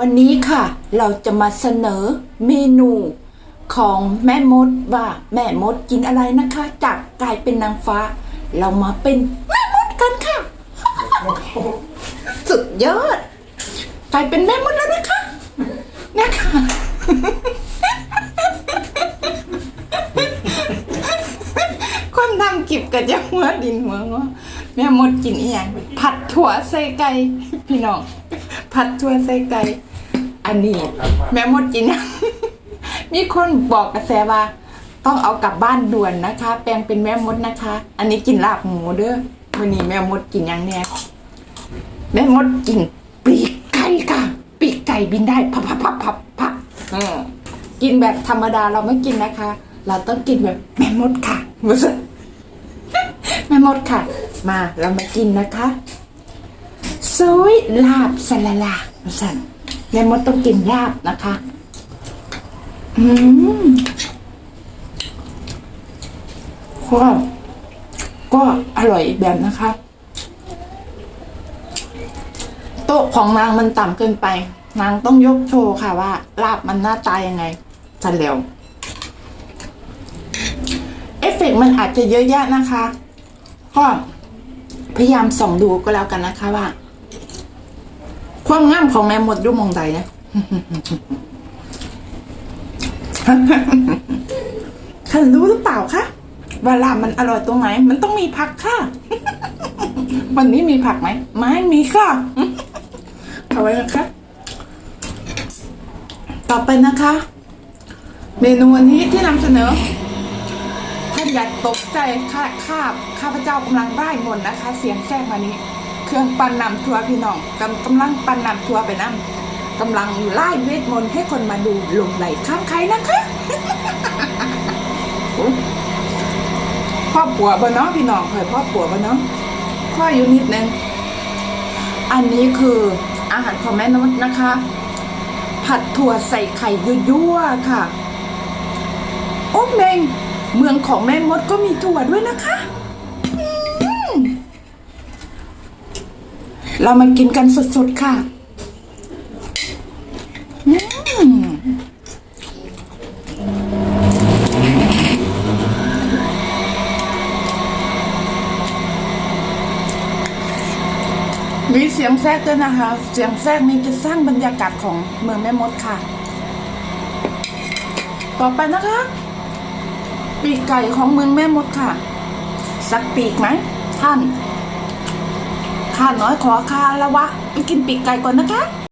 วันนี้ค่ะ เราจะมาเสนอเมนูของแม่มดว่าแม่มดกินอะไรนะคะ จากกลายเป็นนางฟ้า เรามาเป็นแม่มดกันค่ะ สุดยอดกลายเป็นแม่มดแล้วนะคะนะคะความทำกิบกับจะหัวดินหัวงอแม่มดกินอีหยังผัดถั่วใส่ไก่พี่น้อง ผัดถั่วใส่ไก่อันนี้ แม่มดกินหยัง มีคนบอกกระแสว่า ต้องเอากลับบ้านด่วนนะคะ แปลงเป็นแม่มดนะคะ อันนี้กินลาบหมูเด้อวันนี้แม่มดกินหยังเนี่ยแม่มดกินปีกไก่ค่ะ ปีกไก่บินได้พับพับพับพับพับอืมกินแบบธรรมดาเราไม่กินนะคะ เราต้องกินแบบแม่มดค่ะรู้สึกแม่มดค่ะ มาเรามากินนะคะ ซอยลาบสละลาสันแม่มดต้องกินลาบนะคะ อืมก็ก็อร่อยแบบนะคะ โต๊ะของนางมันต่ำเกินไป นางต้องยกโชว์ค่ะว่าลาบมันหน้าตายยังไงสันแล้วเอฟเฟกต์มันอาจจะเยอะแยะนะคะ ก็พยายามส่องดูก็แล้วกันนะคะว่า ความงามของแม่มดดูมองใดนะท่านรู้หรือเปล่าคะว่าลาบมันอร่อยตรงไหน มันต้องมีผักค่ะ วันนี้มีผักไหม ไม่มีค่ะเอาไว้นะคะ ต่อไปนะคะ เมนูวันนี้ที่นำเสนอท่านอย่าตกใจข้าข้าข้าพเจ้ากำลังได้มนต์นะคะ เสียงแทรกมานี้ เครื่องปั่นนำทัวพี่น้องกำกำลังปั่นนำทัวไปน้ำกำลังไล่เวทมนต์ให้คนมาดูหลงไหลข้ามใครนะคะพ่อปัวบ่เนาะพี่น้องเคยพ่อปัวบ่เนาะพ่ออยู่นิดนึงอันนี้คืออาหารของแม่นุชนะคะ ผัดถั่วใส่ไข่ยั่วๆค่ะ โอ้เมงเมืองของแม่มดก็มีถั่วด้วยนะคะอืม เรามากินกันสดๆค่ะมมีเสียงแทรกด้วยนะคะ เสียงแทรกนี้จะสร้างบรรยากาศของเมืองแม่มดค่ะ ต่อไปนะคะ ปีกไก่ของเมืองแม่มดค่ะ สักปีกไหมท่าน ข้าน้อยขอคาละวะ ไปกินปีกไก่ก่อนนะคะ